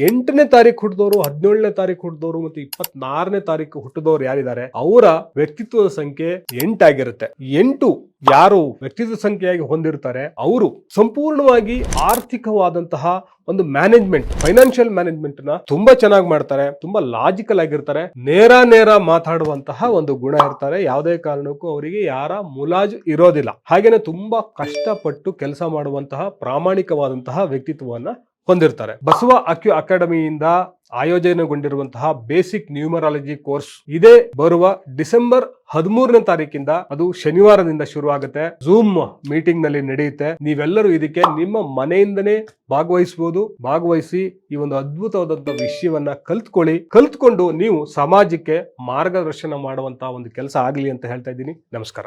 ಎಂಟನೇ ತಾರೀಕು ಹುಟ್ಟಿದವರು ಹದಿನೇಳನೇ ತಾರೀಕು ಹುಟ್ಟಿದವರು ಮತ್ತೆ ಇಪ್ಪತ್ನಾರನೇ ತಾರೀಕು ಹುಟ್ಟಿದವರು ಯಾರಿದ್ದಾರೆ, ಅವರ ವ್ಯಕ್ತಿತ್ವದ ಸಂಖ್ಯೆ ಎಂಟಾಗಿರುತ್ತೆ. ಎಂಟು ಯಾರು ವ್ಯಕ್ತಿತ್ವ ಸಂಖ್ಯೆಯಾಗಿ ಹೊಂದಿರ್ತಾರೆ, ಅವರು ಸಂಪೂರ್ಣವಾಗಿ ಆರ್ಥಿಕವಾದಂತಹ ಒಂದು ಮ್ಯಾನೇಜ್ಮೆಂಟ್, ಫೈನಾನ್ಷಿಯಲ್ ಮ್ಯಾನೇಜ್ಮೆಂಟ್ನ ತುಂಬಾ ಚೆನ್ನಾಗಿ ಮಾಡ್ತಾರೆ, ತುಂಬಾ ಲಾಜಿಕಲ್ ಆಗಿರ್ತಾರೆ, ನೇರ ನೇರ ಮಾತಾಡುವಂತಹ ಒಂದು ಗುಣ ಇರ್ತಾರೆ. ಯಾವುದೇ ಕಾರಣಕ್ಕೂ ಅವರಿಗೆ ಯಾರ ಮುಲಾಜು ಇರೋದಿಲ್ಲ. ಹಾಗೇನೆ ತುಂಬಾ ಕಷ್ಟಪಟ್ಟು ಕೆಲಸ ಮಾಡುವಂತಹ ಪ್ರಾಮಾಣಿಕವಾದಂತಹ ವ್ಯಕ್ತಿತ್ವವನ್ನ ಹೊಂದಿರ್ತಾರೆ. ಬಸವ ಅಕ್ಯು ಅಕಾಡೆಮಿಯಿಂದ ಆಯೋಜನೆಗೊಂಡಿರುವಂತಹ ಬೇಸಿಕ್ ನ್ಯೂಮರಾಲಜಿ ಕೋರ್ಸ್ ಇದೇ ಬರುವ ಡಿಸೆಂಬರ್ ಹದಿಮೂರನೇ ತಾರೀಕಿಂದ ಅದು ಶನಿವಾರದಿಂದ ಶುರುವಾಗುತ್ತೆ. ಝೂಮ್ ಮೀಟಿಂಗ್ನಲ್ಲಿ ನಡೆಯುತ್ತೆ. ನೀವೆಲ್ಲರೂ ಇದಕ್ಕೆ ನಿಮ್ಮ ಮನೆಯಿಂದನೇ ಭಾಗವಹಿಸಬಹುದು ಭಾಗವಹಿಸಿ ಈ ಒಂದು ಅದ್ಭುತವಾದಂತಹ ವಿಷಯವನ್ನ ಕಲ್ತ್ಕೊಳ್ಳಿ. ಕಲ್ತ್ಕೊಂಡು ನೀವು ಸಮಾಜಕ್ಕೆ ಮಾರ್ಗದರ್ಶನ ಮಾಡುವಂತಹ ಒಂದು ಕೆಲಸ ಆಗಲಿ ಅಂತ ಹೇಳ್ತಾ ಇದ್ದೀನಿ. ನಮಸ್ಕಾರ.